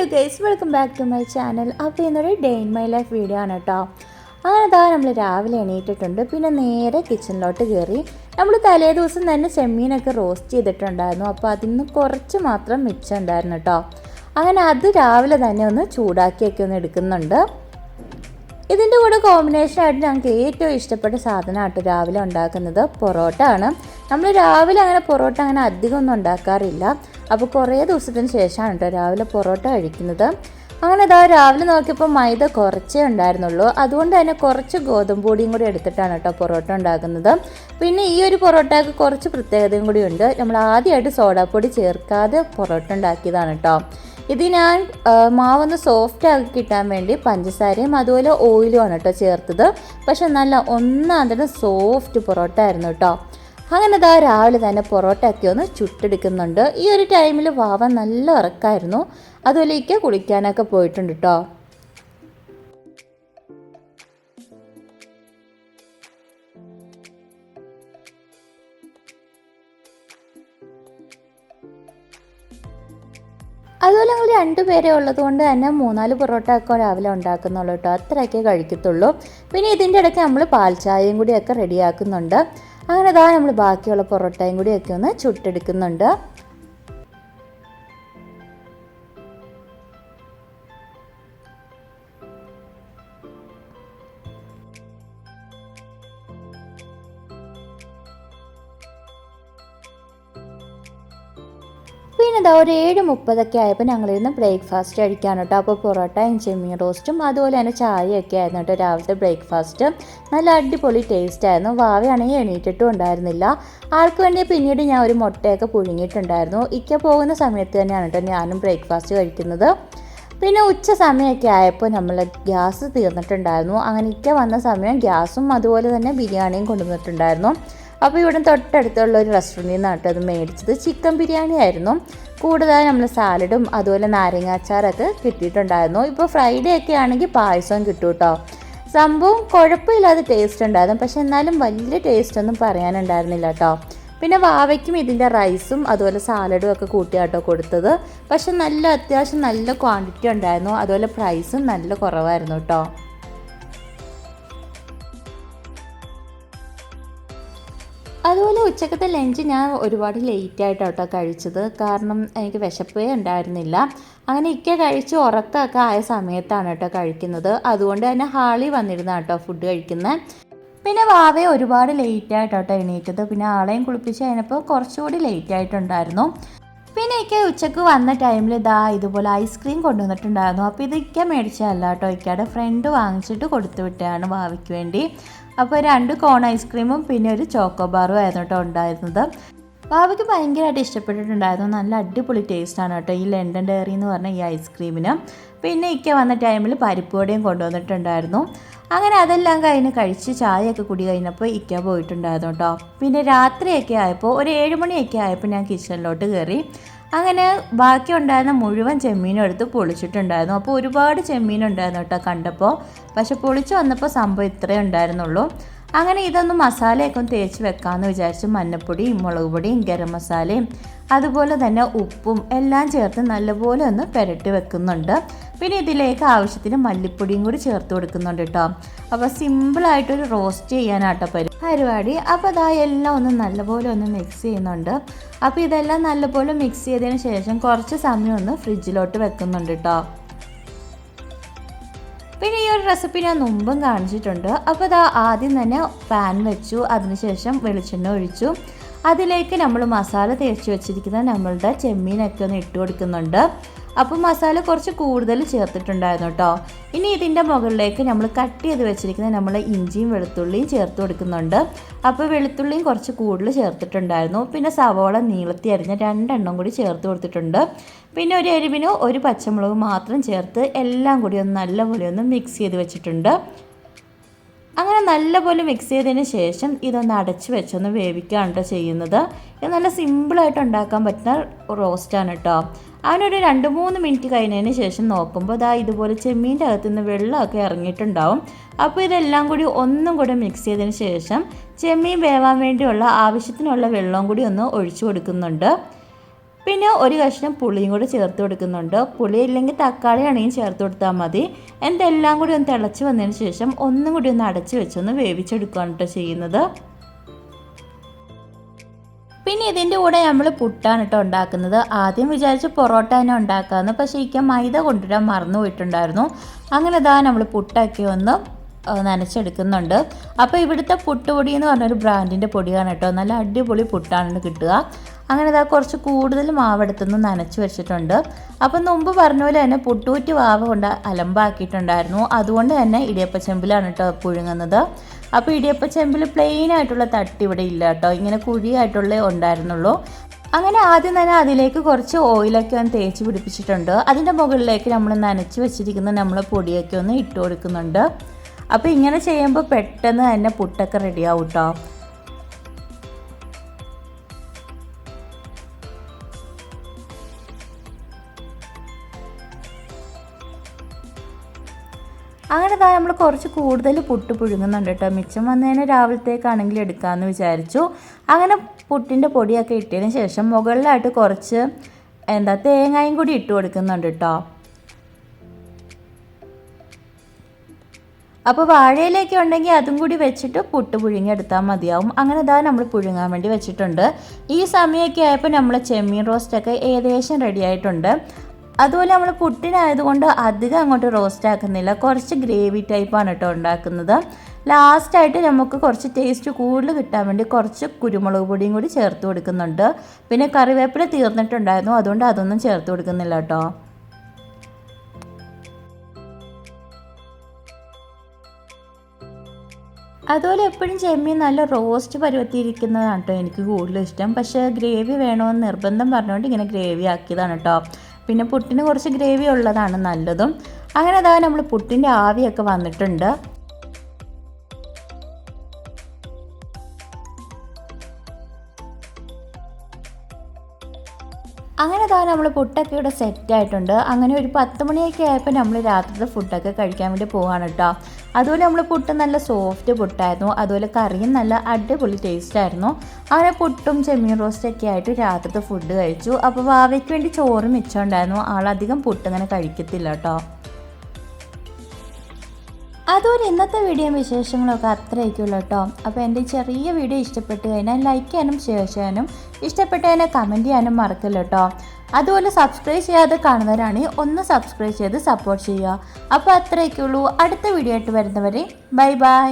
Hello guys welcome back to my channel അപ്പോൾ ഇന്നൊരു day in my life video ആണ് കേട്ടോ അങ്ങനെ അതാ നമ്മൾ രാവിലെ എണീറ്റിട്ടുണ്ട്. പിന്നെ നേരെ കിച്ചണിലോട്ട് കയറി നമ്മൾ തലേ ദിവസം തന്നെ ചെമ്മീനൊക്കെ റോസ്റ്റ് ചെയ്തിട്ടുണ്ടായിരുന്നു. അപ്പോൾ അതിൽ നിന്ന് കുറച്ച് മാത്രം മിച്ചം ഉണ്ടായിരുന്നു കേട്ടോ അങ്ങനെ അത് രാവിലെ തന്നെ ഒന്ന് ചൂടാക്കിയൊക്കെ ഒന്ന് എടുക്കുന്നുണ്ട്. ഇതിന്റെ കൂടെ കോമ്പിനേഷൻ ആയിട്ട് ഞങ്ങൾക്ക് ഏറ്റവും ഇഷ്ടപ്പെട്ട സാധനമായിട്ട് രാവിലെ ഉണ്ടാക്കുന്നത് പൊറോട്ട ആണ് നമ്മൾ രാവിലെ അങ്ങനെ പൊറോട്ട അങ്ങനെ അധികം ഒന്നും ഉണ്ടാക്കാറില്ല. അപ്പോൾ കുറേ ദിവസത്തിന് ശേഷമാണ് കേട്ടോ രാവിലെ പൊറോട്ട കഴിക്കുന്നത്. അങ്ങനെ ഇതാ രാവിലെ നോക്കിയപ്പോൾ മൈദ കുറച്ചേ ഉണ്ടായിരുന്നുള്ളൂ. അതുകൊണ്ട് തന്നെ കുറച്ച് ഗോതമ്പ് പൊടിയും കൂടി എടുത്തിട്ടാണ് കേട്ടോ പൊറോട്ട ഉണ്ടാക്കുന്നത്. പിന്നെ ഈ ഒരു പൊറോട്ടയ്ക്ക് കുറച്ച് പ്രത്യേകതയും കൂടി ഉണ്ട്. നമ്മൾ ആദ്യമായിട്ട് സോഡാപ്പൊടി ചേർക്കാതെ പൊറോട്ട ഉണ്ടാക്കിയതാണ് കേട്ടോ. ഇത് ഞാൻ മാവൊന്ന് സോഫ്റ്റ് ആക്കി കിട്ടാൻ വേണ്ടി പഞ്ചസാരയും അതുപോലെ ഓയിലും ആണ് കേട്ടോ ചേർത്തത്. പക്ഷെ നല്ല ഒന്നാന്തരം സോഫ്റ്റ് പൊറോട്ട ആയിരുന്നു കേട്ടോ അങ്ങനെ ഇതാ രാവിലെ തന്നെ പൊറോട്ടയൊക്കെ ഒന്ന് ചുട്ടെടുക്കുന്നുണ്ട്. ഈ ഒരു ടൈമിൽ വാവ നല്ല ഉറക്കായിരുന്നു. അതുപോലെ ഇക്ക കുളിക്കാനൊക്കെ പോയിട്ടുണ്ട് കേട്ടോ രണ്ടുപേരെ ഉള്ളത് കൊണ്ട് തന്നെ മൂന്നാൽ പൊറോട്ട ഒക്കെ രാവിലെ ഉണ്ടാക്കുന്നുള്ളൂ കേട്ടോ. അത്രയൊക്കെ കഴിക്കത്തുള്ളൂ. പിന്നെ ഇതിന്റെ ഇടയ്ക്ക് നമ്മൾ പാൽ ചായയും കൂടിയൊക്കെ റെഡിയാക്കുന്നുണ്ട് അങ്ങനെ ഇതാ നമ്മൾ ബാക്കിയുള്ള പൊറോട്ടയും കൂടിയൊക്കെ ഒന്ന് ചുട്ടെടുക്കുന്നുണ്ട്. പിന്നെ ഇതാ ഒരു ഏഴ് മുപ്പതൊക്കെ ആയപ്പോൾ ഞങ്ങളിരുന്ന് ബ്രേക്ക്ഫാസ്റ്റ് കഴിക്കാൻ കേട്ടോ അപ്പോൾ പൊറോട്ടയും ചെമ്മീൻ റോസ്റ്റും അതുപോലെ തന്നെ ചായയൊക്കെ ആയിരുന്നു കേട്ടോ രാവിലത്തെ ബ്രേക്ക്ഫാസ്റ്റ് നല്ല അടിപൊളി ടേസ്റ്റ് ആയിരുന്നു. വാവയാണെങ്കിൽ എണീറ്റിട്ടും ഉണ്ടായിരുന്നില്ല. ആൾക്ക് വേണ്ടി പിന്നീട് ഞാൻ ഒരു മുട്ടയൊക്കെ പുഴുങ്ങിയിട്ടുണ്ടായിരുന്നു. ഇക്ക പോകുന്ന സമയത്ത് തന്നെയാണ് കേട്ടോ ഞാനും ബ്രേക്ക്ഫാസ്റ്റ് കഴിക്കുന്നത്. പിന്നെ ഉച്ച സമയമൊക്കെ ആയപ്പോൾ നമ്മൾ ഗ്യാസ് തീർന്നിട്ടുണ്ടായിരുന്നു. അങ്ങനെ ഇക്ക വന്ന സമയം ഗ്യാസും അതുപോലെ തന്നെ ബിരിയാണിയും കൊണ്ടുവന്നിട്ടുണ്ടായിരുന്നു. അപ്പോൾ ഇവിടെ തൊട്ടടുത്തുള്ള ഒരു റെസ്റ്റോറന്റിൽ നിന്നാണ് അത് മേടിച്ചത്. ചിക്കൻ ബിരിയാണി ആയിരുന്നു. കൂടുതലായി നമ്മൾ സാലഡും അതുപോലെ നാരങ്ങാച്ചാറൊക്കെ കിട്ടിയിട്ടുണ്ടായിരുന്നു. ഇപ്പോൾ ഫ്രൈഡേ ഒക്കെ ആണെങ്കിൽ പായസവും കിട്ടും കേട്ടോ സംഭവം കുഴപ്പമില്ലാതെ ടേസ്റ്റ് ഉണ്ടായിരുന്നു. പക്ഷെ എന്നാലും വലിയ ടേസ്റ്റ് ഒന്നും പറയാനുണ്ടായിരുന്നില്ല കേട്ടോ പിന്നെ വാവയ്ക്കും ഇതിന്റെ റൈസും അതുപോലെ സാലഡും ഒക്കെ കൂട്ടിയാട്ടോ കൊടുത്തത്. പക്ഷെ നല്ല അത്യാവശ്യം നല്ല ക്വാണ്ടിറ്റി ഉണ്ടായിരുന്നു. അതുപോലെ പ്രൈസും നല്ല കുറവായിരുന്നു കേട്ടോ അതുപോലെ ഉച്ചക്കത്തെ ലഞ്ച് ഞാൻ ഒരുപാട് ലേറ്റ് ആയിട്ടോ കഴിച്ചത്. കാരണം എനിക്ക് വിശപ്പേ ഉണ്ടായിരുന്നില്ല. അങ്ങനെ ഇക്ക കഴിച്ച് ഉറക്കമൊക്കെ ആയ സമയത്താണ് കേട്ടോ കഴിക്കുന്നത്. അതുകൊണ്ട് തന്നെ ഹാളി വന്നിരുന്ന കേട്ടോ ഫുഡ് കഴിക്കുന്നത് പിന്നെ വാവയെ ഒരുപാട് ലേറ്റ് ആയിട്ടോ എണീറ്റത്. പിന്നെ ആളെയും കുളിപ്പിച്ച് കഴിഞ്ഞപ്പോൾ കുറച്ചുകൂടി ലേറ്റ് ആയിട്ടുണ്ടായിരുന്നു. പിന്നെ ഇക്ക ഉച്ചയ്ക്ക് വന്ന ടൈമിൽ ഇതാ ഇതുപോലെ ഐസ്ക്രീം കൊണ്ടുവന്നിട്ടുണ്ടായിരുന്നു. അപ്പോൾ ഇത് ഇക്ക മേടിച്ചതല്ല കേട്ടോ. ഇക്കയുടെ ഫ്രണ്ട് വാങ്ങിച്ചിട്ട് കൊടുത്തു വിട്ടതാണ് ഭാവിക്ക് വേണ്ടി. അപ്പോൾ രണ്ട് കോൺ ഐസ്ക്രീമും പിന്നെ ഒരു ചോക്കോ ബാറും ആയിരുന്നു കേട്ടോ ഉണ്ടായിരുന്നത്. ഭാവിക്ക് ഭയങ്കരമായിട്ട് ഇഷ്ടപ്പെട്ടിട്ടുണ്ടായിരുന്നു. നല്ല അടിപൊളി ടേസ്റ്റാണ് കേട്ടോ ഈ ലണ്ടൻ ഡയറി എന്ന് പറഞ്ഞ ഈ ഐസ്ക്രീമിന് പിന്നെ ഇക്ക വന്ന ടൈമിൽ പരിപ്പുവടയും കൊണ്ടുവന്നിട്ടുണ്ടായിരുന്നു. അങ്ങനെ അതെല്ലാം കഴിഞ്ഞ് കഴിച്ച് ചായയൊക്കെ കുടി കഴിഞ്ഞപ്പോൾ ഇക്ക പോയിട്ടുണ്ടായിരുന്നു കേട്ടോ പിന്നെ രാത്രിയൊക്കെ ആയപ്പോൾ ഒരു ഏഴ് മണിയൊക്കെ ആയപ്പോൾ ഞാൻ കിച്ചണിലോട്ട് കയറി അങ്ങനെ ബാക്കി ഉണ്ടായിരുന്ന മുഴുവൻ ചെമ്മീനും എടുത്ത് പൊളിച്ചിട്ടുണ്ടായിരുന്നു. അപ്പോൾ ഒരുപാട് ചെമ്മീൻ ഉണ്ടായിരുന്നു കേട്ടോ കണ്ടപ്പോൾ പക്ഷെ പൊളിച്ച് വന്നപ്പോൾ സംഭവം ഇത്രയേ ഉണ്ടായിരുന്നുള്ളൂ. അങ്ങനെ ഇതൊന്ന് മസാലയൊക്കെ തേച്ച് വെക്കാമെന്ന് വിചാരിച്ച് മഞ്ഞപ്പൊടിയും മുളക് പൊടിയും ഗരം മസാലയും അതുപോലെ തന്നെ ഉപ്പും എല്ലാം ചേർത്ത് നല്ലപോലെ ഒന്ന് പുരട്ടി വെക്കുന്നുണ്ട്. പിന്നെ ഇതിലേക്ക് ആവശ്യത്തിന് മല്ലിപ്പൊടിയും കൂടി ചേർത്ത് കൊടുക്കുന്നുണ്ട് കേട്ടോ. അപ്പോൾ സിമ്പിളായിട്ടൊരു റോസ്റ്റ് ചെയ്യാനാട്ടോ പരി പരിപാടി. അപ്പോൾ അതാ എല്ലാം ഒന്ന് നല്ലപോലെ ഒന്ന് മിക്സ് ചെയ്യുന്നുണ്ട്. അപ്പോൾ ഇതെല്ലാം നല്ലപോലെ മിക്സ് ചെയ്തതിന് ശേഷം കുറച്ച് സമയം ഒന്ന് ഫ്രിഡ്ജിലോട്ട് വെക്കുന്നുണ്ട് കേട്ടോ. പിന്നെ ഈ ഒരു റെസിപ്പി ഞാൻ മുമ്പും കാണിച്ചിട്ടുണ്ട്. അപ്പോൾ അത് ആദ്യം തന്നെ പാൻ വെച്ചു. അതിനുശേഷം വെളിച്ചെണ്ണ ഒഴിച്ചു. അതിലേക്ക് നമ്മൾ മസാല തേച്ച് വെച്ചിരിക്കുന്ന നമ്മളുടെ ചെമ്മീനൊക്കെ ഒന്ന് ഇട്ട് കൊടുക്കുന്നുണ്ട്. അപ്പോൾ മസാല കുറച്ച് കൂടുതൽ ചേർത്തിട്ടുണ്ടായിരുന്നു കേട്ടോ. ഇനി ഇതിന്റെ മുകളിലേക്ക് നമ്മൾ കട്ട് ചെയ്ത് വെച്ചിരിക്കുന്ന നമ്മൾ ഇഞ്ചിയും വെളുത്തുള്ളിയും ചേർത്ത് കൊടുക്കുന്നുണ്ട്. അപ്പോൾ വെളുത്തുള്ളിയും കുറച്ച് കൂടുതൽ ചേർത്തിട്ടുണ്ടായിരുന്നു. പിന്നെ സവോള നീളത്തി അരിഞ്ഞ രണ്ടെണ്ണം കൂടി ചേർത്ത് കൊടുത്തിട്ടുണ്ട്. പിന്നെ ഒരു എരിവിനോ ഒരു പച്ചമുളക് മാത്രം ചേർത്ത് എല്ലാം കൂടി ഒന്ന് നല്ലപോലെ ഒന്ന് മിക്സ് ചെയ്ത് വെച്ചിട്ടുണ്ട്. അങ്ങനെ നല്ലപോലെ മിക്സ് ചെയ്തതിന് ശേഷം ഇതൊന്ന് അടച്ച് വെച്ചൊന്ന് വേവിക്കുകയാണ് കേട്ടോ ചെയ്യുന്നത്. ഇത് നല്ല സിമ്പിളായിട്ട് ഉണ്ടാക്കാൻ പറ്റുന്ന റോസ്റ്റാണ് കേട്ടോ അവനൊരു രണ്ട് മൂന്ന് മിനിറ്റ് കഴിഞ്ഞതിന് ശേഷം നോക്കുമ്പോൾ അതാ ഇതുപോലെ ചെമ്മീന്റെ അകത്തു നിന്ന് വെള്ളമൊക്കെ ഇറങ്ങിയിട്ടുണ്ടാവും. അപ്പോൾ ഇതെല്ലാം കൂടി ഒന്നും കൂടെ മിക്സ് ചെയ്തതിന് ശേഷം ചെമ്മീൻ വേവാൻ വേണ്ടിയുള്ള ആവശ്യത്തിനുള്ള വെള്ളവും കൂടി ഒന്ന് ഒഴിച്ചു കൊടുക്കുന്നുണ്ട്. പിന്നെ ഒരു കഷ്ണം പുളിയും കൂടി ചേർത്ത് കൊടുക്കുന്നുണ്ട്. പുളി ഇല്ലെങ്കിൽ തക്കാളി ആണെങ്കിൽ ചേർത്ത് കൊടുത്താൽ മതി. എന്തെല്ലാം കൂടി ഒന്ന് തിളച്ച് വന്നതിന് ശേഷം ഒന്നും കൂടി ഒന്ന് അടച്ച് വെച്ചൊന്ന് വേവിച്ചെടുക്കുകയാണ് കേട്ടോ ചെയ്യുന്നത്. പിന്നെ ഇതിന്റെ കൂടെ നമ്മൾ പുട്ടാണ് കേട്ടോ ഉണ്ടാക്കുന്നത്. ആദ്യം വിചാരിച്ച് പൊറോട്ട തന്നെ ഉണ്ടാക്കാമെന്ന് പക്ഷേ ഇക്ക മൈദ കൊണ്ടുവരാൻ മറന്നു പോയിട്ടുണ്ടായിരുന്നു അങ്ങനെ ഇതാ നമ്മൾ പുട്ടാക്കി ഒന്ന് നനച്ചെടുക്കുന്നുണ്ട്. അപ്പോൾ ഇവിടുത്തെ പുട്ടുപൊടി എന്ന് പറഞ്ഞൊരു ബ്രാൻഡിന്റെ പൊടിയാണ് കേട്ടോ. നല്ല അടിപൊളി പുട്ടാണ് കിട്ടുക. അങ്ങനെ ഇതാ കുറച്ച് കൂടുതൽ മാവെടുത്തുനിന്ന് നനച്ച് വെച്ചിട്ടുണ്ട്. അപ്പം മുമ്പ് പറഞ്ഞ പോലെ തന്നെ പുട്ടുകുറ്റി വാവ കൊണ്ട് അലമ്പാക്കിയിട്ടുണ്ടായിരുന്നു. അതുകൊണ്ട് തന്നെ ഇടിയപ്പച്ചെമ്പിലാണ് കേട്ടോ പുഴുങ്ങുന്നത്. അപ്പോൾ ഇടിയപ്പച്ചെമ്പിൽ പ്ലെയിൻ ആയിട്ടുള്ള തട്ട് ഇവിടെ ഇല്ല കേട്ടോ. ഇങ്ങനെ കുഴിയായിട്ടുള്ളേ ഉണ്ടായിരുന്നുള്ളൂ. അങ്ങനെ ആദ്യം തന്നെ അതിലേക്ക് കുറച്ച് ഓയിലൊക്കെ ഒന്ന് തേച്ച് പിടിപ്പിച്ചിട്ടുണ്ട്. അതിന്റെ മുകളിലേക്ക് നമ്മൾ നനച്ച് വെച്ചിരിക്കുന്ന നമ്മൾ പൊടിയൊക്കെ ഒന്ന് ഇട്ട് കൊടുക്കുന്നുണ്ട്. അപ്പോൾ ഇങ്ങനെ ചെയ്യുമ്പോൾ പെട്ടെന്ന് തന്നെ പുട്ടൊക്കെ റെഡിയാവും കേട്ടോ അങ്ങനെ താ നമ്മൾ കുറച്ച് കൂടുതൽ പുട്ട് പുഴുങ്ങുന്നുണ്ട് കേട്ടോ മിച്ചം വന്നതിന് രാവിലത്തേക്കാണെങ്കിൽ എടുക്കാമെന്ന് വിചാരിച്ചു. അങ്ങനെ പുട്ടിന്റെ പൊടിയൊക്കെ ഇട്ടതിന് ശേഷം മുകളിലായിട്ട് കുറച്ച് എന്താ തേങ്ങയും കൂടി ഇട്ട് കൊടുക്കുന്നുണ്ട് കേട്ടോ അപ്പോൾ വാഴയിലേക്ക് ഉണ്ടെങ്കിൽ അതും കൂടി വെച്ചിട്ട് പുട്ട് പുഴുങ്ങിയെടുത്താൽ മതിയാവും. അങ്ങനെ ഇതാ നമ്മൾ പുഴുങ്ങാൻ വേണ്ടി വെച്ചിട്ടുണ്ട്. ഈ സമയമൊക്കെ ആയപ്പോൾ നമ്മൾ ചെമ്മീൻ റോസ്റ്റൊക്കെ ഏകദേശം റെഡി ആയിട്ടുണ്ട്. അതുപോലെ നമ്മൾ പുട്ടിനായതുകൊണ്ട് അധികം അങ്ങോട്ട് റോസ്റ്റ് ആക്കുന്നില്ല. കുറച്ച് ഗ്രേവി ടൈപ്പാണ് കേട്ടോ ഉണ്ടാക്കുന്നത്. ലാസ്റ്റായിട്ട് നമുക്ക് കുറച്ച് ടേസ്റ്റ് കൂടുതൽ കിട്ടാൻ വേണ്ടി കുറച്ച് കുരുമുളക് പൊടിയും കൂടി ചേർത്ത് കൊടുക്കുന്നുണ്ട്. പിന്നെ കറിവേപ്പില തീർന്നിട്ടുണ്ടായിരുന്നു. അതുകൊണ്ട് അതൊന്നും ചേർത്ത് കൊടുക്കുന്നില്ല കേട്ടോ. അതുപോലെ എപ്പോഴും ചെമ്മീൻ നല്ല റോസ്റ്റ് പരുവത്തിയിരിക്കുന്നതാണ് കേട്ടോ എനിക്ക് കൂടുതലും ഇഷ്ടം. പക്ഷേ ഗ്രേവി വേണമെന്ന് നിർബന്ധം പറഞ്ഞുകൊണ്ട് ഇങ്ങനെ ഗ്രേവി ആക്കിയതാണ് കേട്ടോ പിന്നെ പുട്ടിന് കുറച്ച് ഗ്രേവി ഉള്ളതാണ് നല്ലതും. അങ്ങനെ അതാ നമ്മൾ പുട്ടിന്റെ ആവിയൊക്കെ വന്നിട്ടുണ്ട്. അങ്ങനെ താ നമ്മൾ പുട്ടൊക്കെ ഇവിടെ സെറ്റ് ആയിട്ടുണ്ട്. അങ്ങനെ ഒരു പത്ത് മണിയൊക്കെ ആയപ്പോൾ നമ്മൾ രാത്രിത്തെ ഫുഡൊക്കെ കഴിക്കാൻ വേണ്ടി പോവാണ് കേട്ടോ അതുപോലെ നമ്മൾ പുട്ട് നല്ല സോഫ്റ്റ് പുട്ടായിരുന്നു. അതുപോലെ കറിയും നല്ല അടിപൊളി ടേസ്റ്റ് ആയിരുന്നു. അങ്ങനെ പുട്ടും ചെമ്മീൻ റോസ്റ്റൊക്കെ ആയിട്ട് രാത്രിത്തെ ഫുഡ് കഴിച്ചു. അപ്പോൾ വാവയ്ക്ക് വേണ്ടി ചോറ് മിച്ചമുണ്ടായിരുന്നു ആളധികം പുട്ട് അങ്ങനെ കഴിക്കത്തില്ല കേട്ടോ. അതുപോലെ ഇന്നത്തെ വീഡിയോ വിശേഷങ്ങളൊക്കെ അത്രയൊക്കെയുള്ളൂ കേട്ടോ. അപ്പോൾ എന്റെ ചെറിയ വീഡിയോ ഇഷ്ടപ്പെട്ട് കഴിഞ്ഞാൽ ലൈക്ക് ചെയ്യാനും ഷെയർ ചെയ്യാനും ഇഷ്ടപ്പെട്ട് കഴിഞ്ഞാൽ കമന്റ് ചെയ്യാനും മറക്കില്ല കേട്ടോ. അതുപോലെ സബ്സ്ക്രൈബ് ചെയ്യാതെ കാണുന്നവരാണെങ്കിൽ ഒന്ന് സബ്സ്ക്രൈബ് ചെയ്ത് സപ്പോർട്ട് ചെയ്യുക. അപ്പോൾ അത്രയൊക്കെയുള്ളൂ. അടുത്ത വീഡിയോ ആയിട്ട് വരുന്നവരെ ബൈ ബൈ